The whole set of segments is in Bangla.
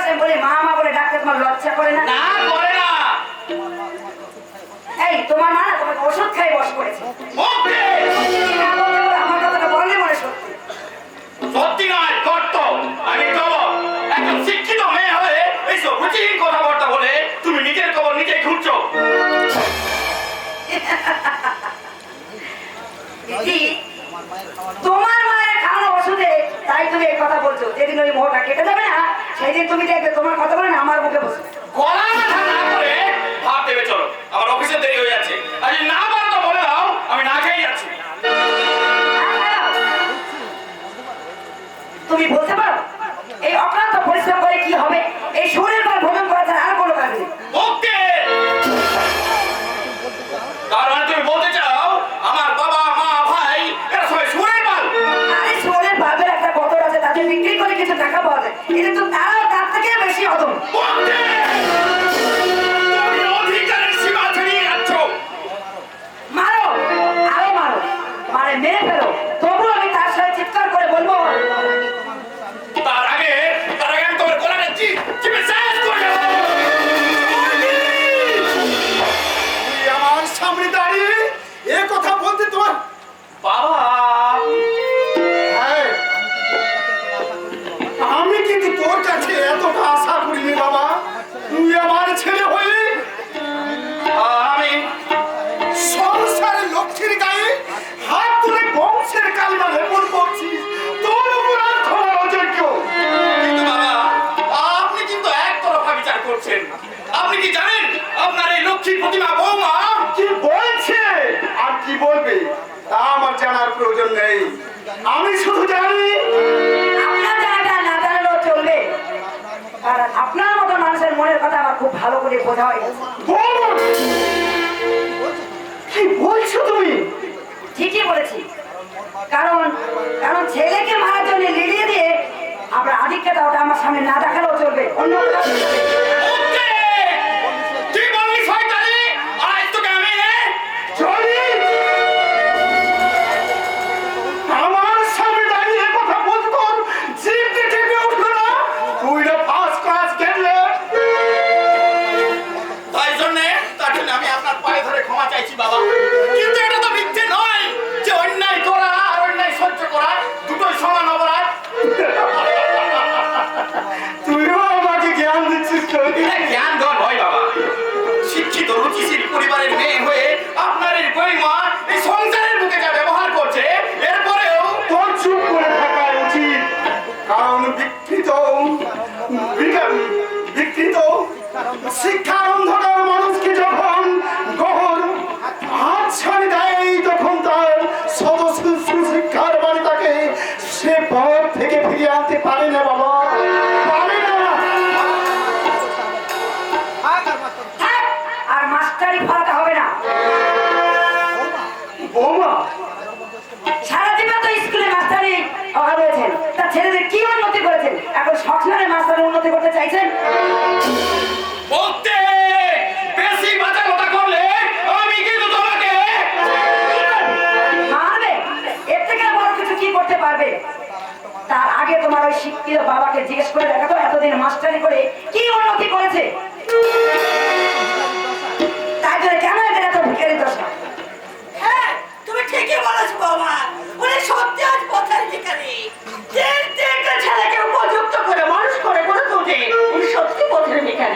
ভাষায় বলে মা মা বলে ডাকতে তোমার লজ্জা করে না? না করে না। এই তোমার মা না তোমাকে ওষুধ খাই বস করেছে। মুখ দে। কি না বলতে পারো, আমার কথাটা বললে মনে সত্যি। সত্যি নয় কর্ত আমি খবর। একজন শিক্ষিত মেয়ে হয়ে এইসব রুচিহীন কথাবার্তা বলে তুমি নিজের খবর নিজেই খুঁজছো। দিদি তোমার মায়ের খাওয়ানো ওষুধে তাই তুমি এই কথা বলছো। যেদিন ওই মোহটা কেটে যাবে সেই দিন তুমি দেখবে তোমার কথা বলে না আমার মুখে বসে। গলা ব্যথা না করে ভাত দেবে চলো। আমার অফিসে দেরি হয়ে যাচ্ছে। আজ না পারো তো বলে দাও আমি না খেয়ে যাচ্ছি। তুমি বলতে পারো? এই অক্লান্ত বেশি প্রয়োজন নেই। আমি শুধু জানি আপনার জায়গাটা না জানালেও চলবে। কারণ আপনার মতো মানুষের মনের কথা আমার খুব ভালো করে বোঝা হয়ে কি বলছো তুমি? ঠিকই বলেছি। কারণ কারণ ছেলেকে মারার জন্য লিলিয়ে দিয়ে আমরা আধিক্যতা ওটা আমার সামনে না দেখালেও চলবে। অন্য এখন সবসময় মাস্টারের উন্নতি করতে চাইছেন? বলতে বেশি বাঁচা কথা করলে আমি কিন্তু তোমাকে মারবে? এর থেকে বড় কিছু কি করতে পারবে? তার আগে তোমার ওই শিক্ষিত বাবাকে জিজ্ঞেস করে দেখা এতদিন মাস্টারি করে কি উন্নতি করেছে? তাই জন্য কেন এদের এত ভিখারি দশা? হ্যাঁ তুমি ঠিকই বলেছ বাবা। পথের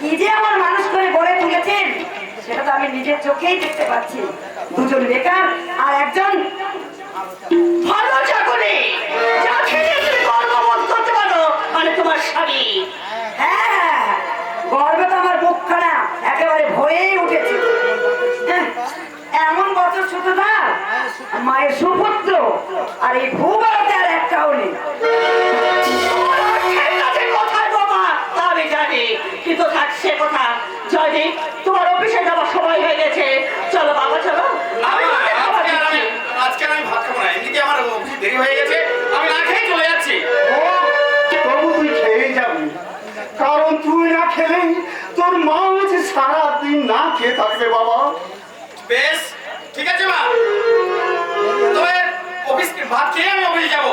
কি যে আমার মানুষ করে গড়ে তুলেছেন সেটা তো আমি নিজের চোখেই দেখতে পাচ্ছি। দুজন বেকার আর একজন ভালো চাকরি। গর্ববোধ করতে পারো মানে তোমার স্বামী। হ্যাঁ গর্বে তো আমার বুকখানা একেবারে ভরেই উঠেছে। হ্যাঁ, এমন বছর শুধু না মায়ের সুপুত্র আর এই ভূভারতে আর একটাও নেই। জয়দীপ তোমার অফিসে যাওয়ার সময় হয়ে গেছে চলো বাবা চলো। আমি আজকে আমি আজকে আর আমি ভাত খাব না। এমনিতে আমার অফিসে দেরি হয়ে গেছে। আমি না খেয়ে চলে যাচ্ছি। ও, তবু তুই খেয়ে যাবি। কারণ তুই না খেলে তোর মা যে সারাদিন না খেয়ে থাকবে বাবা। বেশ ঠিক আছে মা। তবে অফিস ভাত খেয়ে আমি অফিসে যাব।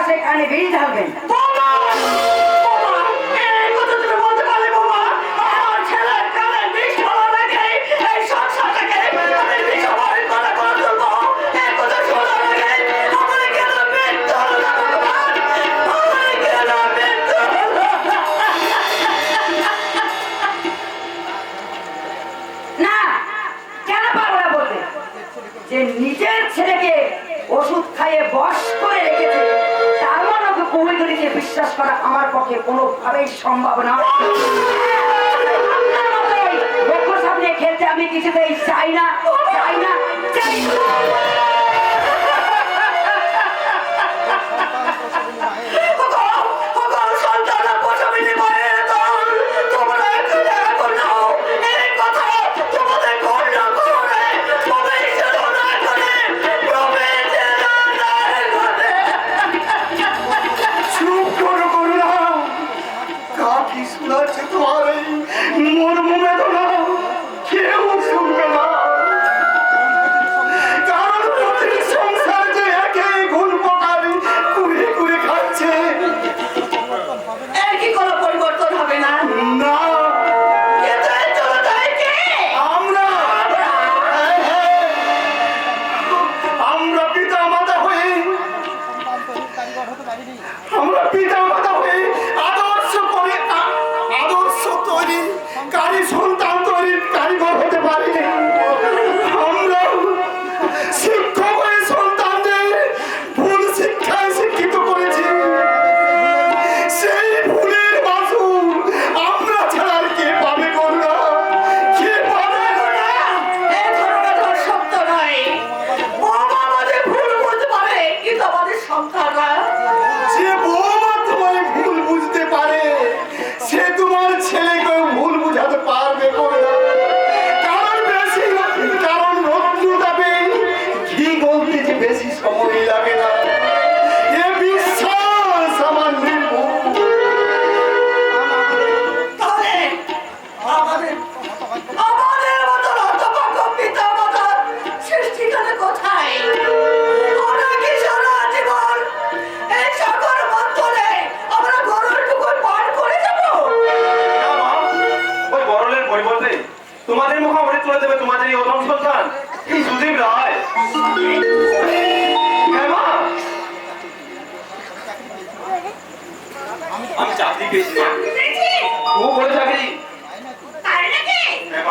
પાસે કાને ગઈ જ આવે কোনোভাবেই সম্ভব না। খেলতে আমি কিছুতেই চাই না চাই না চাই না। আমি চাকরি পেয়েছি ও বলে চাকরি তাই নাকি হ্যাঁ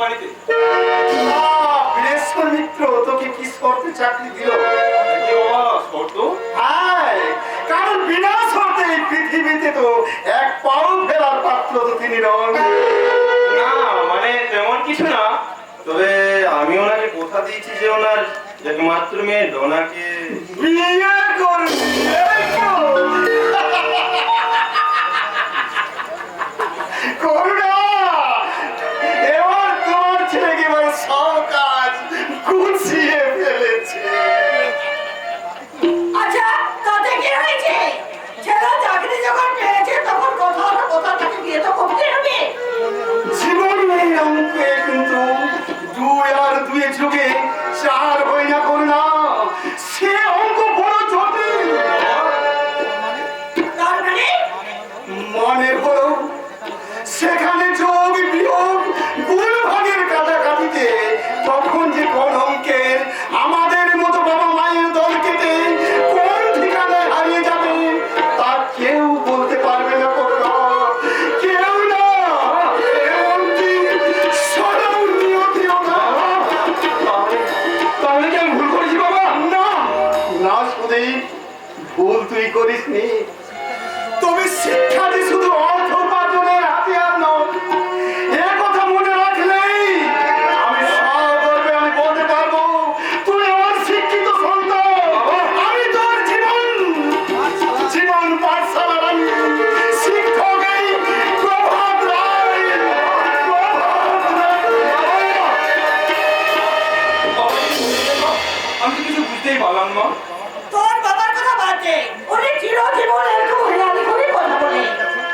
কোম্পানিতে মিত্র তোকে কি শর্তে চাকরি দিল? কারণ বিনা শর্তে এই পৃথিবীতে তো এক পাও ফেলার পাত্র তো তিনি নন। না মানে তেমন কিছু না। তবে আমি ওনাকে কথা দিয়েছি যে ওনার একমাত্র মেয়ে ডোনাকে বিয়ে করবি। বলতে পারবে মা মা তোর বাবার কথা বাদ দে উনি চিরজীবন এরকম হেলালি করে কথা বলে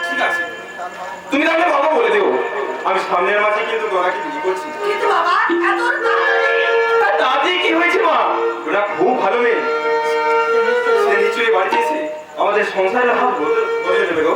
ঠিক আছে। তুমি তাহলে বাবা বলে দেও। আমি সামনের মাসে কিন্তু তোরাকে বিয়ে করছি। কিন্তু বাবা এত তাড়াতাড়ি কি হয়েছে মা? ওরা খুব ভালো মেয়ে। সে নিশ্চয়ই বাড়িতে আমাদের সংসারের হাত বদলে দেবে গো।